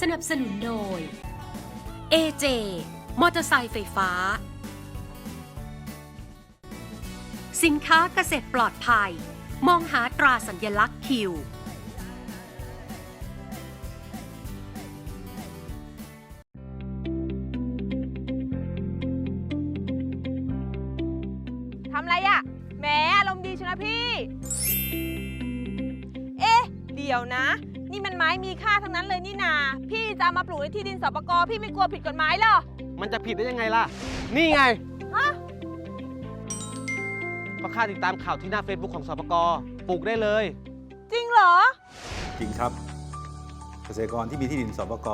สนับสนุนโดย AJ มอเตอร์ไซค์ไฟฟ้า สินค้าเกษตรปลอดภัย มองหาตราสัญลักษณ์คิว ทำไรอะ่ะแหมอารมณ์ดีชนะพี่ เอ๊ะ เดี๋ยวนะ นี่มันไม้มีค่าทั้งนั้นเลยนี่นา พี่จะเอามาปลูกในที่ดินสปกพี่ไม่กลัวผิดกฎหมายเหรอ มันจะผิดได้ยังไงล่ะ นี่ไงฮะ ก็ค่าติดตามข่าวที่หน้า Facebook ของสปกปลูกได้เลย จริงเหรอ จริงครับ เกษตรกรที่มีที่ดินสปก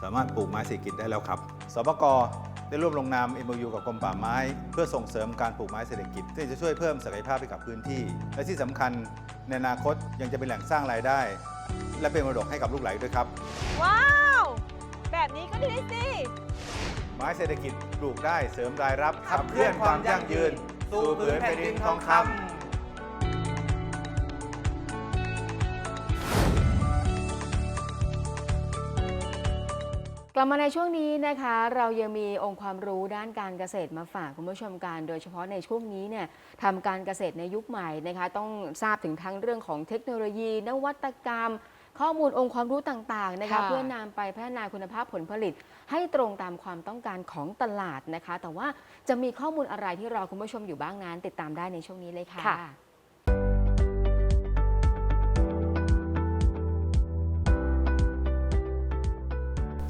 สามารถปลูกไม้เศรษฐกิจได้แล้วครับสปกได้ร่วมลงนาม MOU กับกรมป่าไม้ เพื่อส่งเสริมการปลูกไม้เศรษฐกิจที่จะช่วยเพิ่มศักยภาพให้กับพื้นที่ และที่สำคัญในอนาคตยังจะเป็นแหล่งสร้างรายได้ และเป็นมรดกให้กับลูกหลานด้วยครับ ว้าว แบบนี้ก็ดีสิ ไม้เศรษฐกิจปลูกได้เสริมรายรับขับเคลื่อนความยั่งยืน สู่ผืนแผ่นดินทองคำกลับมาในช่วงนี้นะคะ เรายังมีองค์ความรู้ด้านการเกษตรมาฝากคุณผู้ชมกันโดยเฉพาะในช่วงนี้เนี่ยทำการเกษตรในยุคใหม่นะคะ ต้องทราบถึงทั้งเรื่องของเทคโนโลยี นวัตกรรม ข้อมูลองค์ความรู้ต่างๆนะคะค่ะ เพื่อนำไปพัฒนาคุณภาพผลผลิต ให้ตรงตามความต้องการของตลาดนะคะ แต่ว่าจะมีข้อมูลอะไรที่รอคุณผู้ชมอยู่บ้างนั้น ติดตามได้ในช่วงนี้เลยค่ะ ค่ะ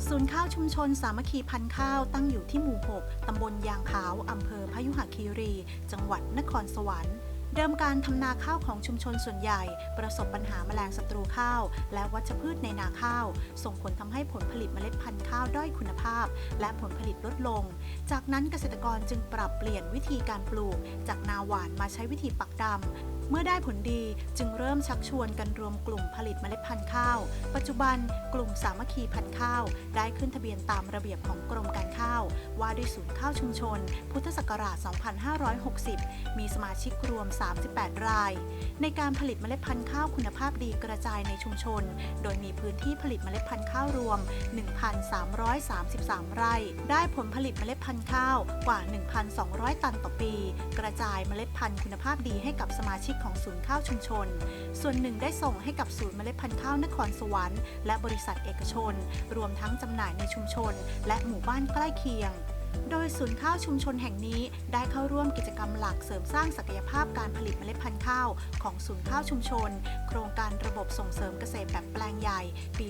ศูนย์ข้าวชุมชนสามัคคีพันธุ์ข้าวตั้งอยู่ที่หมู่ 6 ตำบลยางขาว อำเภอพยุหคีรี จังหวัดนครสวรรค์ เดิมการทำนาข้าวของชุมชนส่วนใหญ่ ประสบปัญหาแมลงศัตรูข้าว และวัชพืชในนาข้าว ส่งผลทำให้ผลผลิตเมล็ดพันธุ์ข้าวด้อยคุณภาพ และผลผลิตลดลง จากนั้นเกษตรกรจึงปรับเปลี่ยนวิธีการปลูก จากนาหวานมาใช้วิธีปักดำ เมื่อได้ผลดีจึงเริ่มชักชวนกันรวมกลุ่มผลิตเมล็ดพันธุ์ข้าว ปัจจุบันกลุ่มสามัคคีพันธุ์ข้าว ได้ขึ้นทะเบียนตามระเบียบของกรมการข้าว ว่าด้วยศูนย์ข้าวชุมชน พุทธศักราช 2560 มีสมาชิกรวม 38 ราย ในการผลิตเมล็ดพันธุ์ข้าวคุณภาพดีกระจายในชุมชน โดยมีพื้นที่ผลิตเมล็ดพันธุ์ข้าวรวม 1,333 ไร่ ได้ผลผลิตเมล็ดพันธุ์ข้าวกว่า 1,200 ตันต่อปี กระจายเมล็ดพันธุ์คุณภาพดีให้กับสมาชิกของศูนย์ข้าวชุมชน ส่วนหนึ่งได้ส่งให้กับศูนย์เมล็ดพันธุ์ข้าวนครสวรรค์และบริษัทเอกชน รวมทั้งจำหน่ายในชุมชน และหมู่บ้านใกล้เคียง โดยศูนย์ข้าวชุมชนแห่งนี้ได้เข้าร่วมกิจกรรมหลักเสริมสร้างศักยภาพการผลิตเมล็ดพันธุ์ข้าวของศูนย์ข้าวชุมชน โครงการระบบส่งเสริมเกษตรแบบแปลงใหญ่ ปี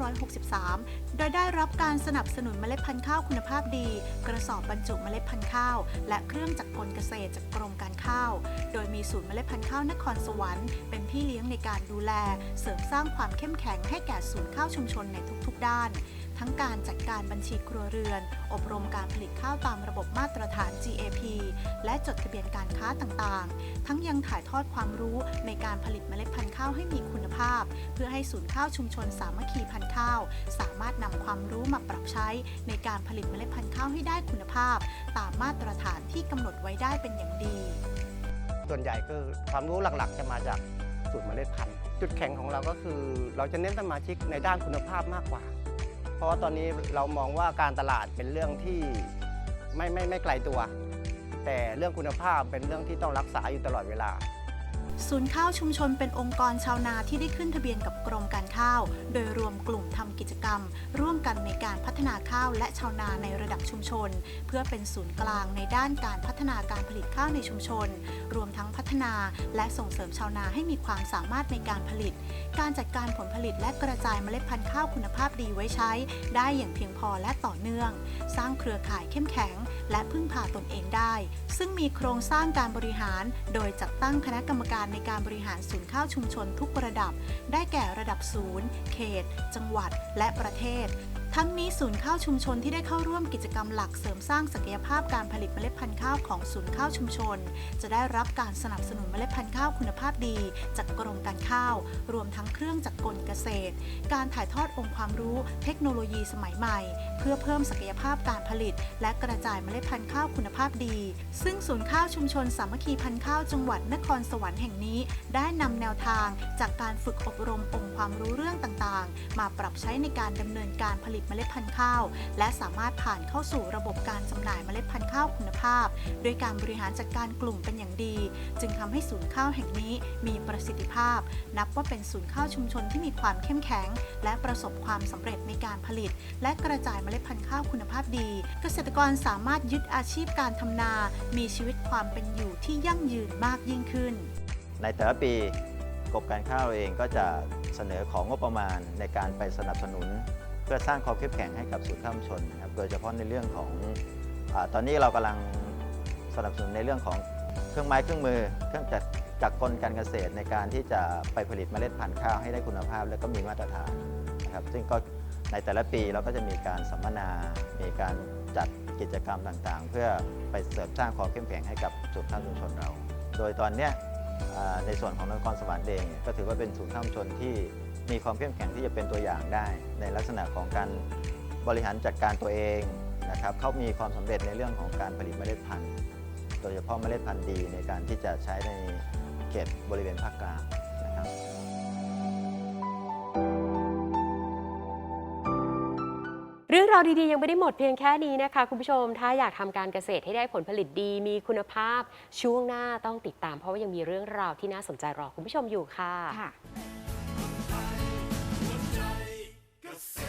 2563 โดยได้รับการสนับสนุนเมล็ดพันธุ์ข้าวคุณภาพดี กระสอบบรรจุเมล็ดพันธุ์ข้าว และเครื่องจักรกลเกษตรจากกรมการข้าว โดยมีศูนย์เมล็ดพันธุ์ข้าวนครสวรรค์เป็นพี่เลี้ยงในการดูแล เสริมสร้างความเข้มแข็งให้แก่ศูนย์ข้าวชุมชนในทุกๆ ด้าน ทั้งการจัดการบัญชีครัวเรือน อบรมการผลิตข้าวตามระบบมาตรฐาน GAP และจดทะเบียนการค้าต่างๆ ทั้งยังถ่ายทอดความรู้ในการผลิตเมล็ดพันธุ์ข้าวให้มีคุณภาพ เพื่อให้ศูนย์ข้าวชุมชนสามัคคีพันธุ์ข้าว สามารถนำความรู้มาปรับใช้ในการผลิตเมล็ดพันธุ์ข้าวให้ได้คุณภาพ ตามมาตรฐานที่กำหนดไว้ได้เป็นอย่างดี ส่วนใหญ่คือความรู้หลักๆ จะมาจากสูตรเมล็ดพันธุ์ จุดแข็งของเราก็คือเราจะเน้นสมาชิกในด้านคุณภาพมากกว่า เพราะว่าตอนนี้เรามองว่าการตลาดเป็นเรื่องที่ไม่ไม่ไม่ไกลตัว แต่เรื่องคุณภาพเป็นเรื่องที่ต้องรักษาอยู่ตลอดเวลา ศูนย์ข้าวชุมชนเป็นองค์กรชาวนาที่ได้ขึ้นทะเบียนกับกรมการข้าว โดยรวมกลุ่มทำกิจกรรม ร่วมกันในการพัฒนาข้าวและชาวนาในระดับชุมชน เพื่อเป็นศูนย์กลางในด้านการพัฒนาการผลิตข้าวในชุมชน รวมทั้งพัฒนาและส่งเสริมชาวนาให้มีความสามารถในการผลิต การจัดการผลผลิตและกระจายเมล็ดพันธุ์ข้าวคุณภาพดีไว้ใช้ ได้อย่างเพียงพอและต่อเนื่อง สร้างเครือข่ายเข้มแข็ง และพึ่งพาตนเองได้ ซึ่งมีโครงสร้างการบริหาร โดยจัดตั้งคณะกรรมการในการบริหารศูนย์ข้าวชุมชนทุกระดับ ได้แก่ระดับศูนย์ เขต จังหวัด และประเทศ ทั้งนี้ศูนย์ข้าวชุมชนที่ได้เข้าร่วมกิจกรรมหลักเสริมสร้างศักยภาพการผลิตเมล็ดพันธุ์ข้าวของศูนย์ข้าวชุมชน จะได้รับการสนับสนุนเมล็ดพันธุ์ข้าวคุณภาพดี จากกรมการข้าว รวมทั้งเครื่องจักรกลเกษตร การถ่ายทอดองค์ความรู้เทคโนโลยีสมัยใหม่ เพื่อเพิ่มศักยภาพการผลิต และกระจายเมล็ดพันธุ์ข้าวคุณภาพดี ซึ่งศูนย์ข้าวชุมชนสามัคคีพันธุ์ข้าวจังหวัดนครสวรรค์แห่งนี้ ได้นำแนวทาง จากการฝึกอบรมองค์ความรู้เรื่องต่างๆ มาปรับใช้ในการดำเนินการผลิตเมล็ดพันธุ์ข้าว และสามารถผ่านเข้าสู่ระบบการจำหน่ายเมล็ดพันธุ์ข้าวคุณภาพ โดยการบริหารจัดการกลุ่มเป็นอย่างดี จึงทำให้ศูนย์ข้าวแห่งนี้มีประสิทธิภาพ นับว่าเป็นศูนย์ข้าวชุมชนที่มีความเข้มแข็ง และประสบความสำเร็จในการผลิต และกระจายเมล็ดพันธุ์ข้าวคุณภาพดี เกษตรกรสามารถยึดอาชีพการทำนา มีชีวิตความเป็นอยู่ที่ยั่งยืนมากยิ่งขึ้น ในแต่ละปีกรมการข้าวเองก็จะเสนอของงบประมาณในการไปสนับสนุน พื่อสร้างความเข้มแข็งให้กับศูนย์ข้ามชนนะครับโดยเฉพาะในเรื่องของอตอนนี้เรากำลังสนับสนุนในเรื่องของเครื่องไม้เครื่องมือ เครื่องจักรจักรกลการเกษตรในการที่จะไปผลิตเมล็ดพันธุ์ข้าวให้ได้คุณภาพ และก็มีมาตรฐานนะครับซึ่งก็ในแต่ละปีเราก็จะมีการสัมมนา มีการจัดกิจกรรมต่างๆ เพื่อไปเสริมสร้างความเข้มแข็งให้กับศูนย์ข้าวชุมชนเรา โดยตอนนี้ในส่วนของนครสวรรค์เองก็ถือว่าเป็นศูนย์ข้ามชนที่ มีความเข้มแข็งที่จะเป็นตัวอย่างได้ ในลักษณะของการบริหารจัดการตัวเองนะครับเขามีความสำเร็จในเรื่องของการผลิตเมล็ดพันธุ์ โดยเฉพาะเมล็ดพันธุ์ดีในการที่จะใช้ในเขตบริเวณภาคกลางนะครับเรื่องราวดีๆ ยังไม่ได้หมดเพียงแค่นี้นะคะ คุณผู้ชม ถ้าอยากทำการเกษตรให้ได้ผลผลิตดี มีคุณภาพ ช่วงหน้าต้องติดตาม เพราะว่ายังมีเรื่องราวที่น่าสนใจรอคุณผู้ชมอยู่ค่ะ ค่ะ